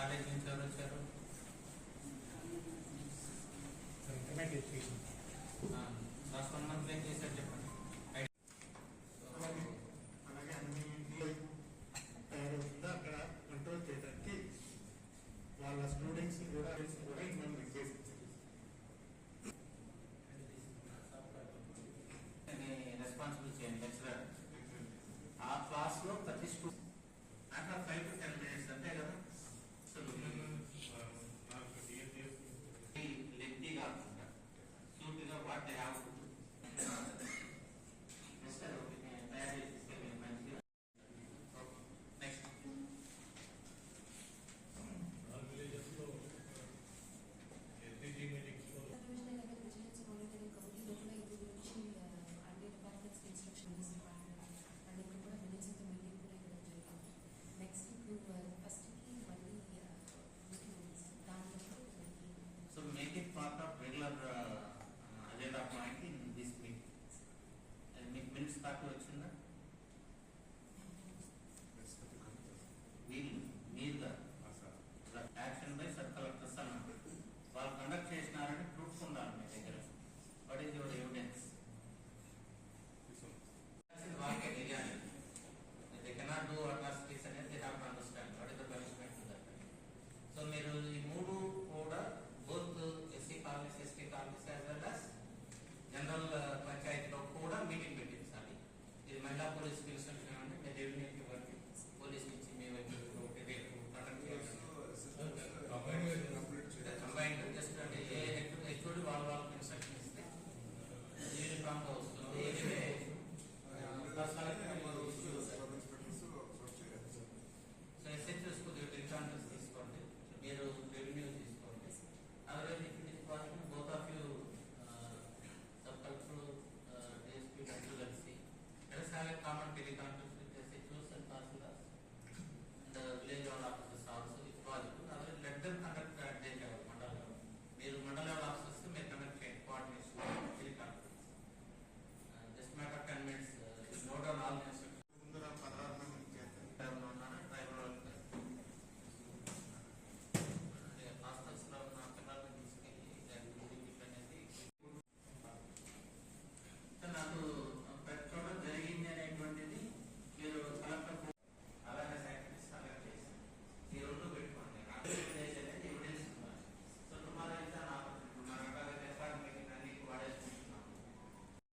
college నుంచి ఎవరు వచ్చారు లాస్ట్ వన్ మంత్ ఏం చేశారు చెప్పండి అలాగే అన్ని అక్కడ కంట్రోల్ చేయడానికి వాళ్ళ స్టూడెంట్స్ కూడా కూడా మనం రెస్పాన్సిబిలిటీ అండి చేయండి లెక్చరర్ ఆ క్లాస్లో ప్రతి స్టూడెంట్ అక్కడ ఫైవ్ టు టెన్ మినిట్స్ అంతే కదా থাকলো